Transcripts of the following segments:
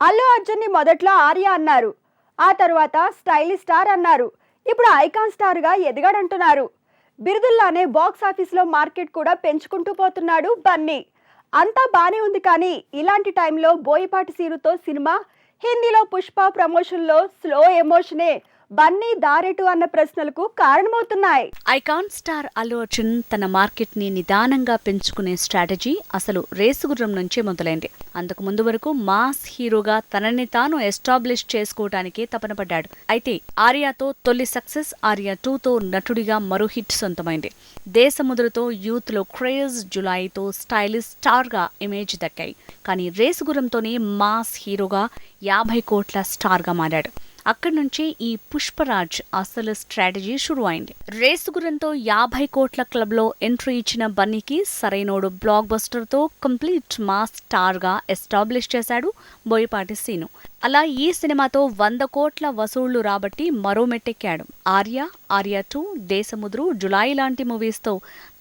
అల్లు అర్జున్ని మొదట్లో ఆర్య అన్నారు. ఆ తర్వాత స్టైలిష్ స్టార్ అన్నారు. ఇప్పుడు ఐకాన్ స్టార్గా ఎదిగాడంటున్నారు. బిరుదుల్లానే బాక్స్ ఆఫీస్లో మార్కెట్ కూడా పెంచుకుంటూ పోతున్నాడు బన్నీ. అంతా బానే ఉంది కానీ ఇలాంటి టైంలో బోయపాటి సీరుతో సినిమా హిందీలో పుష్ప ప్రమోషన్లో స్లో ఎమోషనే బన్నీ దారెటు అన్న ప్రశ్నలకు కారణమవుతున్నాయి. ఐకాన్ స్టార్ అల్లు అర్జున్ తన మార్కెట్ని నిదానంగా పెంచుకునే స్ట్రాటజీ అసలు రేసుగుర్రం నుంచే మొదలైంది. అంతకు ముందు వరకు మాస్ హీరోగా తనని తాను ఎస్టాబ్లిష్ చేసుకోవటానికి తపన పడ్డాడు. అయితే ఆర్యాతో తొలి సక్సెస్ ఆర్యా టూతో నటుడిగా మరో హిట్ సొంతమైంది. దేశముద్రతో యూత్లో క్రేజ్ జులైతో స్టైలిష్ స్టార్గా ఇమేజ్ దక్కాయి. కానీ రేసుగుర్రంతోనే మాస్ హీరోగా యాభై కోట్ల స్టార్గా మారాడు. అక్కడి నుంచి ఈ పుష్పరాజ్ అసలు స్ట్రాటజీ షురు అయింది రేసు గురంతో యాభై కోట్ల క్లబ్లో ఎంట్రీ ఇచ్చిన బన్నీకి సరైనోడు బ్లాక్ బస్టర్తో కంప్లీట్ మాస్ స్టార్గా ఎస్టాబ్లిష్ చేశాడు బోయపాటి సీను. అలా ఈ సినిమాతో వంద కోట్ల వసూళ్ళు రాబట్టి మరో మెట్టెక్కాడు. ఆర్య ఆర్య టూ దేశముద్రు జులాయి లాంటి మూవీస్తో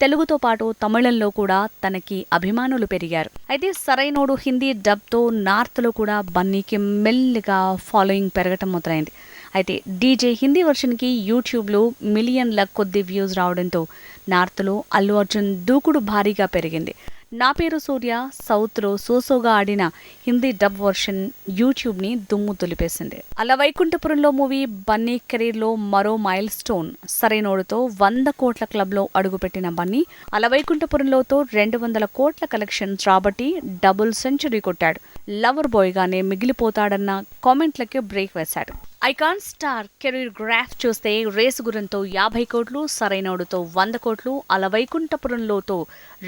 తెలుగుతో పాటు తమిళంలో కూడా తనకి అభిమానులు పెరిగారు. అయితే సరైనోడు హిందీ డబ్తో నార్త్లో కూడా బన్నీకి మెల్లిగా ఫాలోయింగ్ పెరగటం మొదలైంది. అయితే డీజే హిందీ వర్షన్కి యూట్యూబ్లో మిలియన్ల కొద్ది వ్యూస్ రావడంతో నార్త్లో అల్లు అర్జున్ దూకుడు భారీగా పెరిగింది. నా పేరు సూర్య సౌత్లో సోసోగా ఆడిన హిందీ డబ్ వర్షన్ యూట్యూబ్ని దుమ్ము దులిపేసింది. అలా వైకుంఠపురంలో మూవీ బన్నీ కెరీర్లో మరో మైల్ స్టోన్ సరైనోడుతో వంద కోట్ల క్లబ్లో అడుగుపెట్టిన బన్నీ అలా వైకుంఠపురంలోతో రెండు వందల కోట్ల కలెక్షన్స్ రాబట్టి డబుల్ సెంచరీ కొట్టాడు. లవర్ బాయ్గానే మిగిలిపోతాడన్న కామెంట్లకి బ్రేక్ వేశాడు. ఐకాన్ స్టార్ కెరీర్ గ్రాఫ్ చూస్తే రేసు గురంతో యాభై కోట్లు సరైనోడుతో వంద కోట్లు అలా వైకుంఠపురంలోతో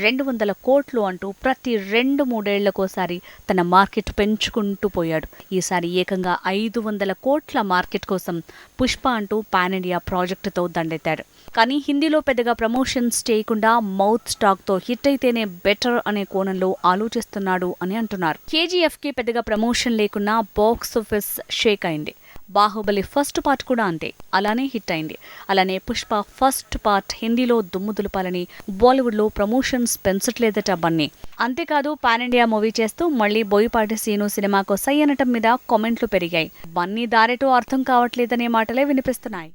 రెండు వందల కోట్లు అంటూ ప్రతి రెండు మూడేళ్ళకోసారి తన మార్కెట్ పెంచుకుంటూ పోయాడు. ఈసారి ఏకంగా ఐదు వందల కోట్ల మార్కెట్ కోసం పుష్ప అంటూ పాన్ ఇండియా ప్రాజెక్టుతో దండెత్తాడు. కానీ హిందీలో పెద్దగా ప్రమోషన్స్ చేయకుండా మౌత్ స్టాక్తో హిట్ అయితేనే బెటర్ అనే కోణంలో ఆలోచిస్తున్నాడు అని అంటున్నారు. కేజీఎఫ్కి పెద్దగా ప్రమోషన్ లేకున్నా బాక్స్ ఆఫీస్ షేక్ అయింది. బాహుబలి ఫస్ట్ పార్ట్ కూడా అంతే అలానే హిట్ అయింది. అలానే పుష్ప ఫస్ట్ పార్ట్ హిందీలో దుమ్ము దులపాలని బాలీవుడ్లో ప్రమోషన్స్ పెంచట్లేదట బన్నీ. అంతేకాదు పాన్ ఇండియా మూవీ చేస్తూ మళ్ళీ బోయపాటి సీను సినిమాకు సై అనటం మీద కామెంట్లు పెరిగాయి. బన్నీ దారేటో అర్థం కావట్లేదనే మాటలే వినిపిస్తున్నాయి.